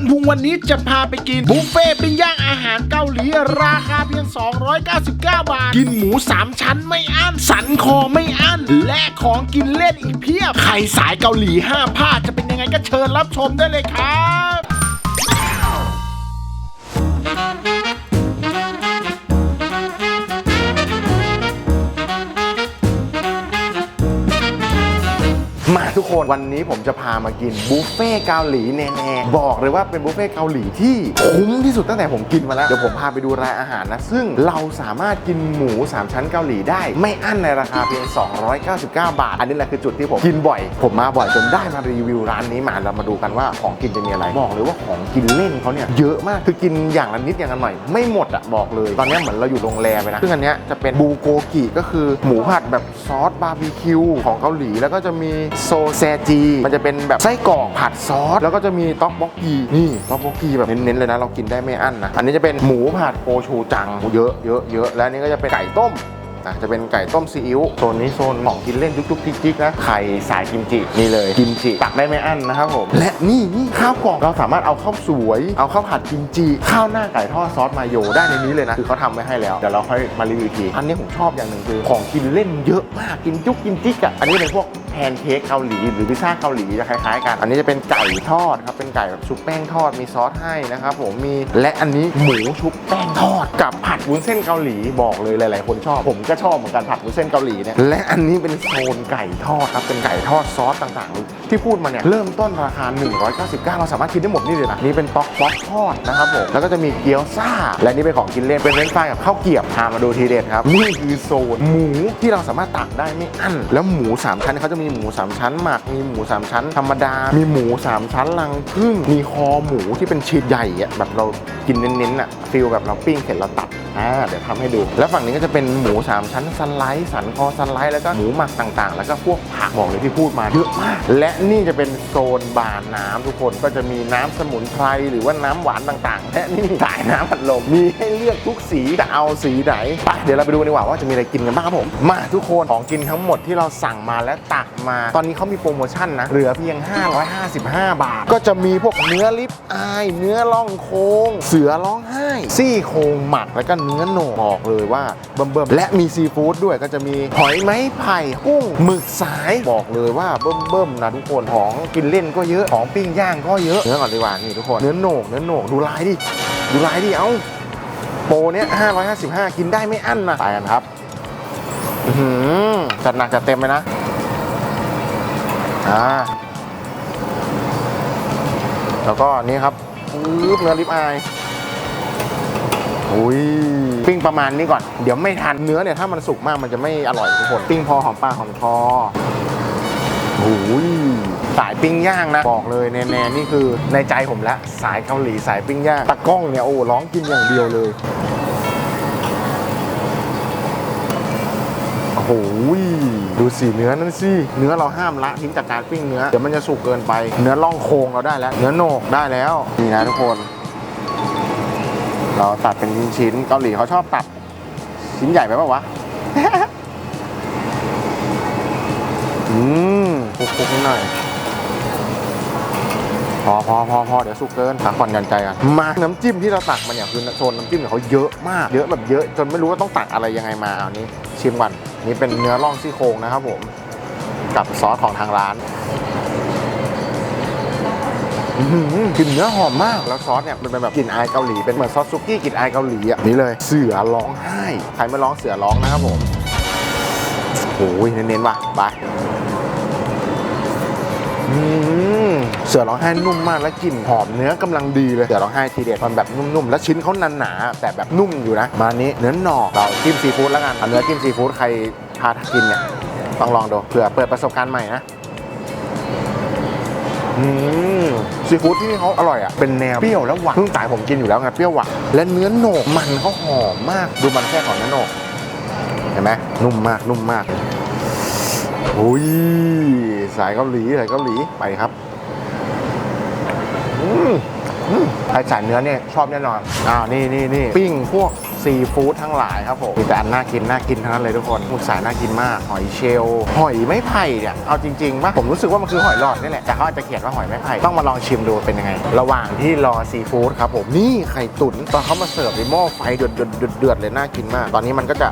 นพุงวันนี้จะพาไปกินบุฟเฟ่ปิ้งย่างอาหารเกาหลีราคาเพียง 299 บาท กินหมู 3 ชั้นไม่อั้น สันคอไม่อั้น และของกินเล่นอีกเพียบ ใครสายเกาหลีห้าพลาดจะเป็นยังไงก็เชิญรับชมได้เลยครับ มาทุกคนวันนี้ผมจะพามากินบุฟเฟ่เกาหลีแน่ๆบอกเลยว่าเป็นบุฟเฟ่เกาหลีที่คุ้มที่สุดตั้งแต่ผมกินมาแล้ว เดี๋ยวผมพาไปดูรายอาหารนะ ซึ่งเราสามารถกินหมู 3 ชั้นเกาหลีได้ ไม่อั้นในราคาเพียง 299 บาท อันนี้แหละคือจุดที่ผมกินบ่อย ผมมาบ่อยจนได้มารีวิวร้านนี้มาเรามาดูกันว่าของกินจะมีอะไร บอกเลยว่าของกินเล่นเขาเนี่ยเยอะมากคือกินอย่างละนิดอย่างละหน่อยไม่หมดอะบอกเลย ตอนนี้เหมือนเราอยู่โรงแรมไปนะซึ่งอันเนี้ยจะเป็นบูโกกิก็คือหมูผัดแบบซอสบาร์บีคิวของเกาหลีแล้วก็จะมีโซแซจี มันจะเป็นแบบไส้กรอกผัดซอส แล้วก็จะมีต๊อกบ็อกกีนี่ต๊อกบ็อกกีแบบเน้นๆเลยนะเรากินได้ไม่อั้นนะอันนี้จะเป็นหมูผัดโกชูจังเยอะเยอะเยอะแล้วนนี้ก็จะเป็นไก่ต้มะจะเป็นไก่ต้มซีอิ๊วโซนนี้โซนของกินเล่นจุกๆจิกๆนะไข่สายกิมจินี่เลยกิมจิตักได้ไม่อั้นนะครับผมและนี่นี่ข้าวกล่องเราสามารถเอาข้าวสวย เอาข้าวผัดกิมจิข้าวหน้าไก่ทอดซอสมาโยได้ในนี้เลยนะคือเขาทำไว้ให้แล้วเดี๋ยวเราค่อยมารีวิวทีอันนี้ผมชอบอย่างหนึ่งคือของกินเล่นเยอะมากกินจุกกินจิกอะอันนี้เป็นพวก พนเค้กเกาหลีหรือพิซซ่าเกาหลีจะคล้ายๆกัน อันนี้จะเป็นไก่ทอดครับ เป็นไก่แบบชุบแป้งทอดมีซอสให้นะครับผมมีและอันนี้หมูชุบแป้งทอดกับผัดวุ้นเส้นเกาหลีบอกเลยหลาย ๆ คนชอบผมก็ชอบเหมือนกันผัดวุ้นเส้นเกาหลีเนี่ยและอันนี้เป็นโซนไก่ทอดครับเป็นไก่ทอดซอสต่างๆ ที่พูดมาเนี่ยเริ่มต้นราคา 199 เราสามารถกินได้หมดนี่เลยนะนี่เป็นต๊อกป๊อกทอดนะครับผมแล้วก็จะมีเกี๊ยวซ่า และนี่เป็นของกินเล่นเป็นเฟรนช์ฟรายกับข้าวเกรียบพามาดูทีเด็ดครับนี่คือโซนหมูที่เราสามารถตักได้ไม่อั้นแล้วหมูสามชั้นเขาจะมีหมูสามชั้นหมักมีหมูสามชั้นธรรมดา มีหมูสามชั้นลังพึ่งมีคอหมูที่เป็นชิ้นใหญ่อะแบบเรากินเน้นๆอะฟีลแบบเราปิ้งเสร็จเราตัดอ่าเดี๋ยวทำให้ดู แล้วฝั่งนี้ก็จะเป็นหมูสามชั้นสไลด์สันคอสไลด์แล้วก็หมูหมักต่างๆ แล้วก็พวกผักบอกเลยที่พูดมาเยอะมาก และนี่จะเป็นโซนบาร์น้ำทุกคนก็จะมีน้ำสมุนไพรหรือว่าน้ำหวานต่างๆ และนี่สายน้ำอัดลมมีให้เลือกทุกสีจะเอาสีไหนไปเดี๋ยวเราไปดูดีกว่าว่าจะมีอะไรกินกันบ้างครับผม มาทุกคนของกินทั้งหมดที่เราสั่งมาและตักมา ตอนนี้เขามีโปรโมชั่นนะ เหลือเพียง 555 บาท ก็จะมีพวกเนื้อลิปอาย เนื้อล่องโค้ง เสือร้องไห้ ซี่โครงหมัก แล้วก็เนื้อโหนกบอกเลยว่าเบิ่มๆและมีซีฟู้ดด้วยก็จะมีหอยไม้ไผ่กุ้งหมึกสายบอกเลยว่าเบิ่มๆนะทุกคนของกินเล่นก็เยอะของปิ้งย่างก็เยอะเนื้อก่อนดีกว่านี่ทุกคนเนื้อโหนกเนื้อโหนกดูลายดิดูลายดิเอ้าโปรเนี้ย555 กินได้ไม่อั้นนะไปกันครับจัดหนักจัดเต็มเลยนะ อ่าแล้วก็นี่ครับปึ๊บเนื้อลิปอายอุ้ยปิ้งประมาณนี้ก่อน เดี๋ยวไม่ทันเนื้อเนี่ยถ้ามันสุกมากมันจะไม่อร่อยทุกคนปิ้งพอหอมปากหอมคอโอ้ยสายปิ้งย่างนะ บอกเลยแน่ๆนี่คือในใจผมแล้วสายเกาหลีสายปิ้งย่างตะกล้องเนี่ยโอ้ร้องกินอย่างเดียวเลย โอ้โหดูสีเนื้อนั่นสิเนื้อเราห้ามละทิ้งจากการปิ้งเนื้อเดี๋ยวมันจะสุกเกินไป เนื้อล่องโครงเราได้แล้ว เนื้อโหนกได้แล้วนี่นะทุกคน เราตัดเป็นชิ้นๆเกาหลีเขาชอบตัด ชิ้นใหญ่ไปปะวะอืมคลุกๆนิดหน่อย อพอพอพอเดี๋ยวสุกเกินพักผ่อนหย่อนใจกันมาน้ำจิ้มที่เราตักมาเนี่ยคือโซนน้ำจิ้มเนี่ยเขาเยอะมาก เยอะแบบเยอะ จนไม่รู้ว่าต้องตักอะไรยังไงมาเอานี้ชิมก่อนนี่เป็นเนื้อร่องซี่โครงนะครับผม กับซอสของทางร้านอื้อหือกลิ่นเนื้อหอมมากแล้วซอสเนี่ยมันเป็นแบบกลิ่นอายเกาหลีเป็นเหมือนซอสซุกี้กลิ่นอายเกาหลีอะนี่เลยเสือร้องไห้ใครไม่ร้องเสือร้องนะครับผมโอ้ยเน้นๆว่ะไปอืม เสือร้องไห้นุ่มมากและกลิ่นหอมเนื้อกำลังดีเลยเสือร้องไห้ทีเด็ดมันแบบนุ่มๆแล้วชิ้นเขาหนาๆแต่แบบนุ่มอยู่นะ มานี้เนื้อหนอกเราจิ้มซีฟู้ดแล้วกันเอาเนื้อจิ้มซีฟู้ดใครพากินเนี่ยต้องลองดูเผื่อเปิดประสบการณ์ใหม่นะอืมซีฟู้ดที่นี่เขาอร่อยอะ เป็นแนวเปรี้ยวแล้วหวานเพิ่งสายผมกินอยู่แล้วไงเปรี้ยวหวานและเนื้อโหนกมันเขาหอมมาก ดูมันแค่ของเนื้อโหนกเห็นไหมนุ่มมากนุ่มมากอุ้ยสายเกาหลีสายเกาหลีไปครับ ใครสายเนื้อเนี่ยชอบแน่นอนอ่านี่นี่นี่ปิ้งพวกซีฟู้ดทั้งหลายครับผมมีแต่อันน่ากินน่ากินทั้งนั้นเลยทุกคนหมึกสายน่ากินมาก หอยเชลล์หอยไม้ไผ่เนี่ย เอาจริงๆว่าผมรู้สึกว่ามันคือหอยหลอดนี่แหละ แต่เขาอาจจะเขียนว่าหอยไม้ไผ่ ต้องมาลองชิมดูเป็นยังไง ระหว่างที่รอซีฟู้ดครับผม นี่ไข่ตุ๋นตอนเขามาเสิร์ฟในหม้อไฟเดือดเดือดเดือดเดือดเลยน่ากินมาก ตอนนี้มันก็จะ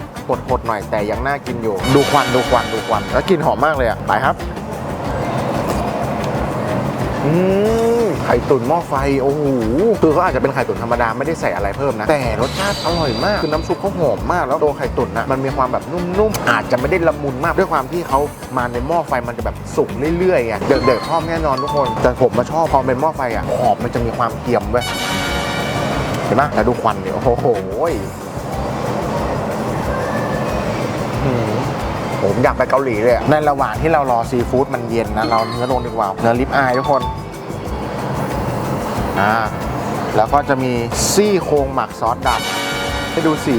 หดๆหน่อยแต่ยังน่ากินอยู่ ดูควันดูควันดูควัน แล้วกลินหอมมากเลยอะไปครับ อืม ไข่ตุ๋นหม้อไฟโอ้โหคือเขาอาจจะเป็นไข่ตุ๋นธรรมดาไม่ได้ใส่อะไรเพิ่มนะ แต่รสชาติอร่อยมากคือน้ำซุปเขาหอมมาก แล้วตัวไข่ตุ๋นนะมันมีความแบบนุ่มๆ อาจจะไม่ได้ละมุนมากด้วยความที่เขามาในหม้อไฟมันจะแบบสุกเรื่อยๆไงเด็กๆชอบแน่นอนทุกคน แต่ผมมาชอบพอเป็นหม้อไฟอะหอมมันจะมีความเค็มเว้ยเห็นไหมแล้วดูควันเนี่ยโอ้โหผมอยากไปเกาหลีเลย ในระหว่างที่เรารอซีฟู้ดมันเย็นนะ เราเนื้อลงดีกว่า เนื้อลิปอายทุกคน อ่าแล้วก็จะมีซี่โครงหมักซอสดำให้ดูสี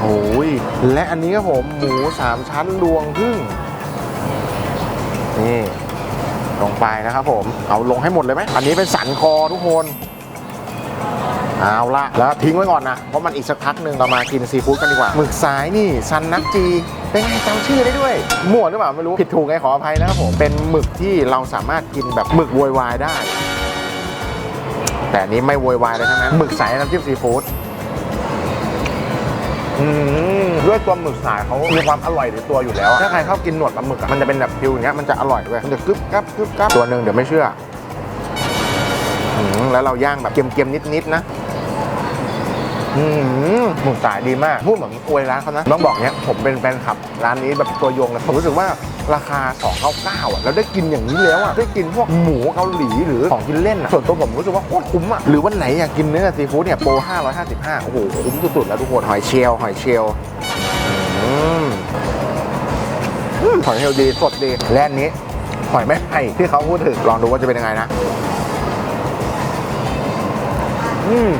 โอ้ยและอันนี้ครับผมหมูสามชั้นรวงพึ่งนี่ลงไปนะครับผม เอาลงให้หมดเลยไหมอันนี้เป็นสันคอทุกคนเอาละแล้วทิ้งไว้ก่อนนะ เพราะมันอีกสักพักหนึ่งเรามากินซีฟู้ดกันดีกว่าหมึกสายนี่ซันนักจีเป็นไงจำชื่อได้ด้วยมั่วหรือเปล่าไม่รู้ผิดถูกไงขออภัยนะครับผมเป็นหมึกที่เราสามารถกินแบบหมึกโวยวายได้ แต่อันนี้ไม่โวยวายเลยทั้งนั้นหมึกสายน้ำจิ้มซีฟู้ดอืมด้วยตัวหมึกสายเขามีความอร่อยในตัวอยู่แล้ว ถ้าใครชอบกินหนวดปลาหมึกอะมันจะเป็นแบบฟิวอย่างเงี้ย มันจะอร่อยเว้ย มันจะกรึบกรับกรึบกรับตัวหนึ่งเดี๋ยวไม่เชื่ออืมแล้วเราย่างแบบเกรียมๆนิดๆนะ อืมหมูสายดีมากพูดเหมือนอวยร้านเขานะต้องบอกเนี้ยผมเป็นแฟนคลับร้านนี้แบบตัวยงเลยผมรู้สึกว่าราคา 299อะแล้วได้กินอย่างนี้แล้วอะได้กินพวกหมูเกาหลีหรือของกินเล่นอะส่วนตัวผมรู้สึกว่าโคตรคุ้มอะหรือวันไหนอยากกินเนื้อซีฟู้ดเนี่ยโปร555โอ้โหคุ้มสุดๆแล้วทุกคนหอยเชลล์หอยเชลล์หอยเชลล์ดีสดดีและอันนี้หอยแม่ไผ่ที่เขาพูดถึงลองดูว่าจะเป็นยังไงนะ อืม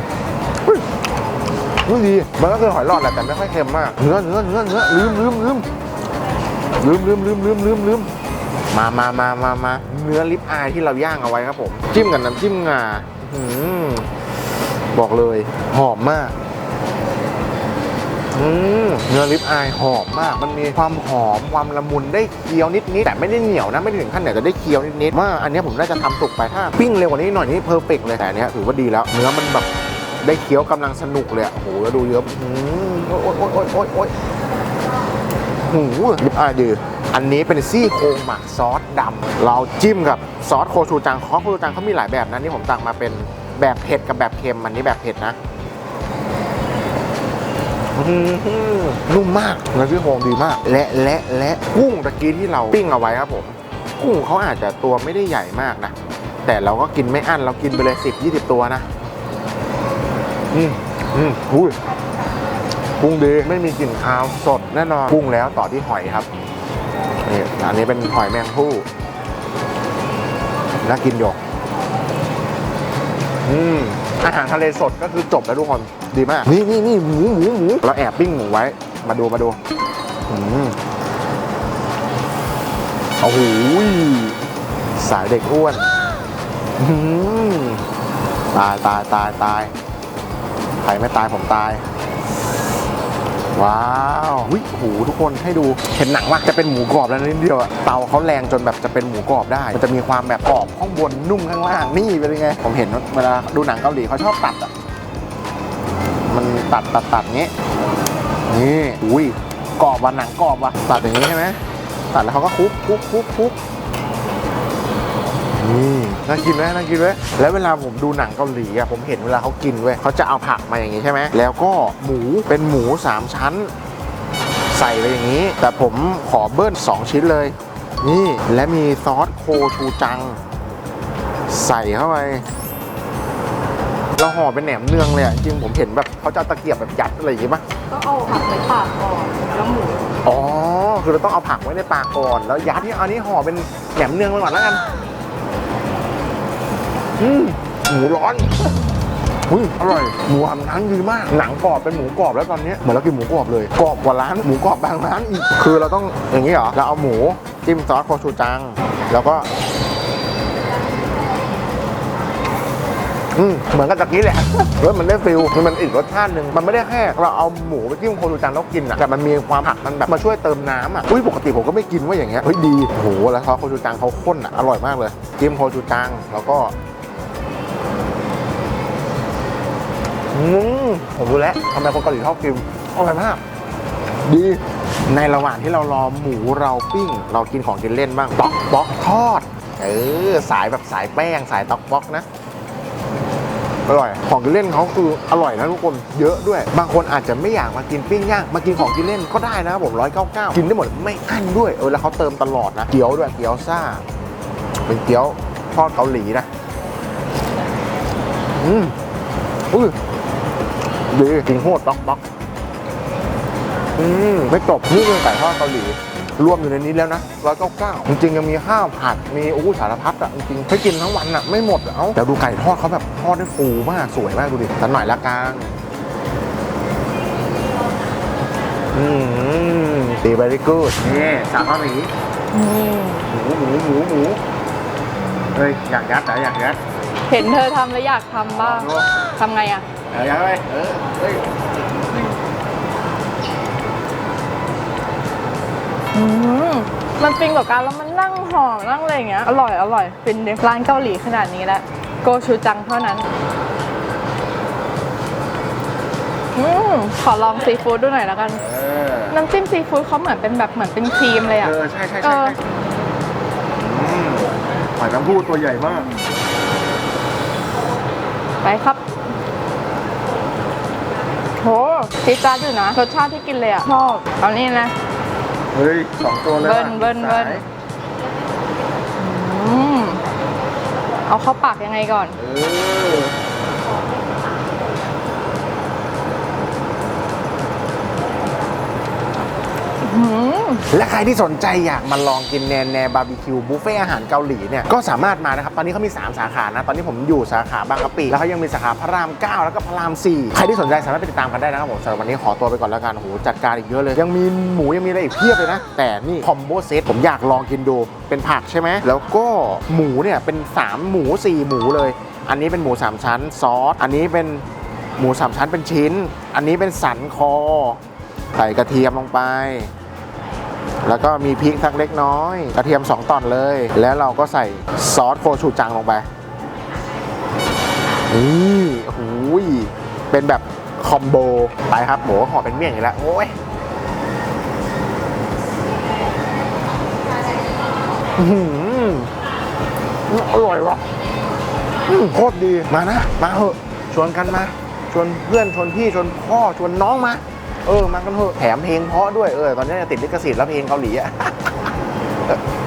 นี่ดีมันก็คือหอยหลอดแหละแต่ไม่ค่อยเค็มมากเนื้อเนื้อเนื้อเนื้อลืมลืมลืมลืมลืมลืมลืมลืมลืมมามามามามาเนื้อลิปอายที่เราย่างเอาไว้ครับผม จิ้มกับน้ำจิ้มงาอืมบอกเลย หอมมากอืมเนื้อลิปอายหอมมาก มันมีความหอมความละมุนได้เคี้ยวนิดๆแต่ไม่ได้เหนียวนะ ไม่ได้ถึงขั้นเหนียวแต่ได้เคี้ยวนิดๆว่าอันนี้ผมน่าจะทำสุกไปถ้าปิ้งเร็วกว่านี้หน่อยนี่เพอร์เฟกเลยแต่อันนี้ถือว่าดีแล้ว เนื้อมันแบบ ได้เคี้ยวกำลังสนุกเลยโอ้โหแล้วดูเยอะอืมโอ๊ยโอ๊ยโอ๊ยโอ๊ยโอ๊ยโอ้โหลิปอายดีอันนี้เป็นซี่โครงหมักซอสดำเราจิ้มกับซอสโคชูจังคอสโคชูจังเขามีหลายแบบนะนี่ผมตักมาเป็นแบบเผ็ดกับแบบเค็มอันนี้แบบเผ็ดนะนุ่มมากเนื้อซี่โครงดีมาก และและและกุ้งตะกี้ที่เราปิ้งเอาไว้ครับผมกุ้งเขาอาจจะตัวไม่ได้ใหญ่มากนะแต่เราก็กินไม่อั้นเรากินไปเลยสิบยี่สิบตัวนะ อืมอืมอุ้ยกุ้งดีไม่มีกลิ่นคาวสดแน่นอนกุ้งแล้วต่อที่หอยครับนี่อันนี้เป็นหอยแมงผู้น่ากินหยกอืมอาหารทะเลสดก็คือจบแล้วทุกคนดีมาก นี่นี่นี่หมูหมูหมูเราแอบปิ้งหมูไว้ มาดูมาดูอืมโอ้โหสายเด็กอ้วนอืมตายตายตายตาย ใครไม่ตายผมตาย ว้าววิโหทุกคนให้ดูเห็นหนังว่าจะเป็นหมูกรอบแล้วนิดเดียวอะเตาเขาแรงจนแบบจะเป็นหมูกรอบได้ มันจะมีความแบบกรอบข้างบนนุ่มข้างล่างนี่เป็นยังไง ผมเห็นเวลาดูหนังเกาหลีเขาชอบตัดอะมันตัดตัดตัดงี้นี่อุ้ยกรอบว่ะหนังกรอบว่ะตัดอย่างนี้ใช่ไหมตัดแล้วเขาก็คุกคุกคุกคุกนี่ น่ากินไหมน่ากินไหมแล้วเวลาผมดูหนังเกาหลีอะผมเห็นเวลาเขากินเว้ยเขาจะเอาผักมาอย่างนี้ใช่ไหมแล้วก็หมูเป็นหมูสามชั้น ใส่ไปอย่างนี้ แต่ผมขอเบิ้ล2ชิ้นเลย นี่และมีซอสโคชูจัง ใส่เข้าไปเราห่อเป็นแหนมเนืองเลยอะจริงผมเห็นแบบเขาจะเอาตะเกียบแบบยัดอะไรอย่างงี้ปะต้องเอาผักใส่ปากก่อนแล้วหมูอ๋อคือเราต้องเอาผักไว้ในปากก่อนแล้วยัดที่อันนี้ห่อเป็นแหนมเนืองไปก่อนแล้วกัน อืมหมูร้อนอุ้ยอร่อยหมูทำทั้งดีมาก หนังกรอบเป็นหมูกรอบแล้วตอนนี้เหมือนเรากินหมูกรอบเลยกรอบกว่าร้านหมูกรอบบางร้านอีกคือเราต้องอย่างนี้เหรอเราเอาหมูจิ้มซอสโคชูจัง แล้วก็อืมเหมือนกับตะกี้แหละเฮ้ยมันได้ฟิลมันมันอีกรสชาติหนึ่งมันไม่ได้แค่เราเอาหมูไปจิ้มโคชูจังแล้วกินอะแต่มันมีความผักมันแบบมาช่วยเติมน้ำอะอุ้ยปกติผมก็ไม่กินว่าอย่างเงี้ยเฮ้ยดีโอ้โหแล้วซอสโคชูจังเขาข้นอะอร่อยมากเลย จิ้มโคชูจังแล้วก็ อืมผมรู้แล้วทำไมคนเกาหลีชอบกินอร่อยมาก ดี ในระหว่างที่เรารอหมูเราปิ้ง เรากินของกินเล่นบ้างต๊อกบ๊อกทอด เออ สายแบบสายแป้ง สายต๊อกบ๊อกนะอร่อย ของกินเล่นเขาคืออร่อยนะทุกคน เยอะด้วย บางคนอาจจะไม่อยากมากินปิ้งย่าง มากินของกินเล่นก็ได้นะครับผมร้อยเก้าเก้ากินได้หมดไม่อั้นด้วย เออ แล้วเขาเติมตลอดนะ เกี๊ยวด้วย เกี๊ยวซ่า เป็นเกี๊ยวทอดเกาหลีนะ อืมอุ้ย ดีกินโคตรต๊อกบ๊อกอืมไม่จบนี่คือไก่ทอดเกาหลี รวมอยู่ในนี้แล้วนะร้อยเก้าเก้าจริงๆยังมีข้าวผัด มีโอ้โหสารพัดอะ จริงๆให้กินทั้งวันอะ ไม่หมดอะเอ้าแต่ดูไก่ทอดเขาแบบทอดได้ฟูมาก สวยมากดูดิสักหน่อยละกันอืมดีไปได้กูดนี่สามข้าวหมีนี่หมูหมูหมูหมูเฮ้ย อยากยัดแต่อยากยัด เห็นเธอทำแล้วอยากทำบ้างดูทำไงอะ เอายัดไปเออเฮ้ยอืมมันฟินกว่ากันแล้วมันนั่งห่อนั่งอะไรอย่างเงี้ย อร่อย อร่อยฟินดิร้านเกาหลีขนาดนี้แล้วโกชูจังเท่านั้น อืมขอลองซีฟู้ดดูหน่อยแล้วกัน เออน้ำจิ้มซีฟู้ดเขาเหมือนเป็นแบบเหมือนเป็นครีมเลยอะเออใช่ใช่เอใช่อใช่อืมหอยน้ำพูตัวใหญ่มาก ไปครับ โหซีดจ้าดอยู่นะ รสชาติที่กินเลยอะชอบเอานี่นะ เฮ้ยสองตัวเลยเบิ้ลเบิ้ลเบิ้ลอืมเอาเข้าปากยังไงก่อน เอออืม และใครที่สนใจอยากมาลองกินแนนแนบาร์บีคิวบุฟเฟ่อาหารเกาหลีเนี่ยก็สามารถมานะครับตอนนี้เขามี 3 สาขานะตอนนี้ผมอยู่สาขาบางกะปิแล้วเขายังมีสาขาพระราม 9 แล้วก็พระราม 4 ใครที่สนใจสามารถไปติดตามกันได้นะครับผมสำหรับวันนี้ขอตัวไปก่อนแล้วกันโอ้โหจัดการอีกเยอะเลย ยังมีหมูยังมีอะไรอีกเพียบเลยนะ แต่นี่คอมโบเซตผมอยากลองกินดูเป็นผักใช่ไหมแล้วก็หมูเนี่ยเป็น 3 หมู 4 หมูเลย อันนี้เป็นหมู 3 ชั้นซอสอันนี้เป็นหมู 3 ชั้นเป็นชิ้น อันนี้เป็นสันคอใส่กระเทียมลงไป แล้วก็มีพริกสักเล็กน้อย กระเทียม 2ตอนเลย แล้วเราก็ใส่ซอสโคชูจังลงไปนี่โอ้โหยเป็นแบบคอมโบไปครับหมูห่อเป็นเมี่ยงอีกแล้วโอ้ยอื้อร่อยว่ะอือโคตรดีมานะ มาเหอะชวนกันมา ชวนเพื่อนชวนพี่ชวนพ่อชวนน้องมา เออมากันเถอะแถมเพลงเพราะด้วยเออตอนนี้ติดลิขสิทธิ์แล้วเพลงเกาหลีอะ